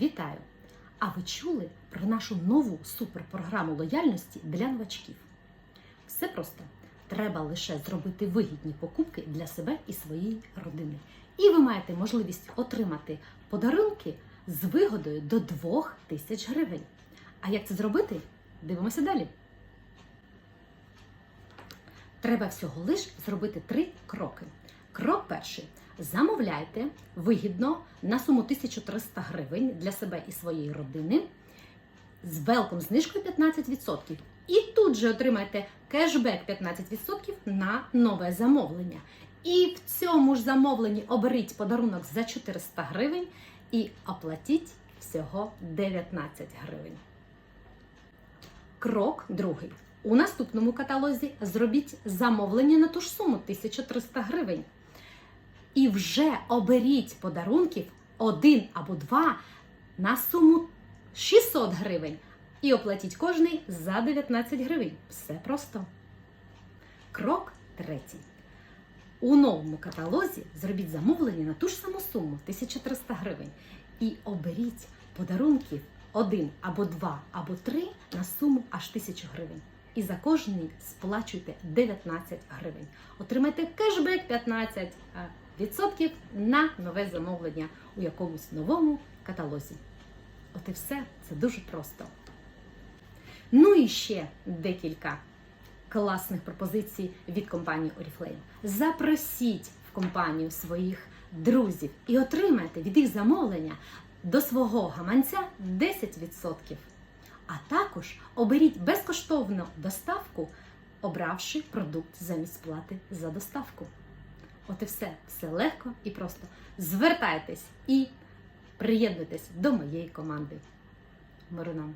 Вітаю! А ви чули про нашу нову суперпрограму лояльності для новачків? Все просто. Треба лише зробити вигідні покупки для себе і своєї родини. І ви маєте можливість отримати подарунки з вигодою до 2 тисяч гривень. А як це зробити? Дивимося далі. Треба всього лиш зробити три кроки. Крок перший. Замовляйте вигідно на суму 1300 гривень для себе і своєї родини з велком знижкою 15%. І тут же отримайте кешбек 15% на нове замовлення. І в цьому ж замовленні оберіть подарунок за 400 гривень і оплатіть всього 19 гривень. Крок другий. У наступному каталозі зробіть замовлення на ту ж суму 1300 гривень. І вже оберіть подарунків один або два на суму 600 гривень. І оплатіть кожний за 19 гривень. Все просто. Крок третій. У новому каталозі зробіть замовлення на ту ж саму суму 1300 гривень. І оберіть подарунків один або два, або три на суму аж 1000 гривень. І за кожний сплачуйте 19 гривень. Отримайте кешбек 15 відсотків на нове замовлення у якомусь новому каталозі. От і все, це дуже просто. Ну і ще декілька класних пропозицій від компанії Oriflame. Запросіть в компанію своїх друзів і отримайте від їх замовлення до свого гаманця 10%. А також оберіть безкоштовну доставку, обравши продукт замість плати за доставку. От і все, все легко і просто. Звертайтесь і приєднуйтесь до моєї команди. Миру нам!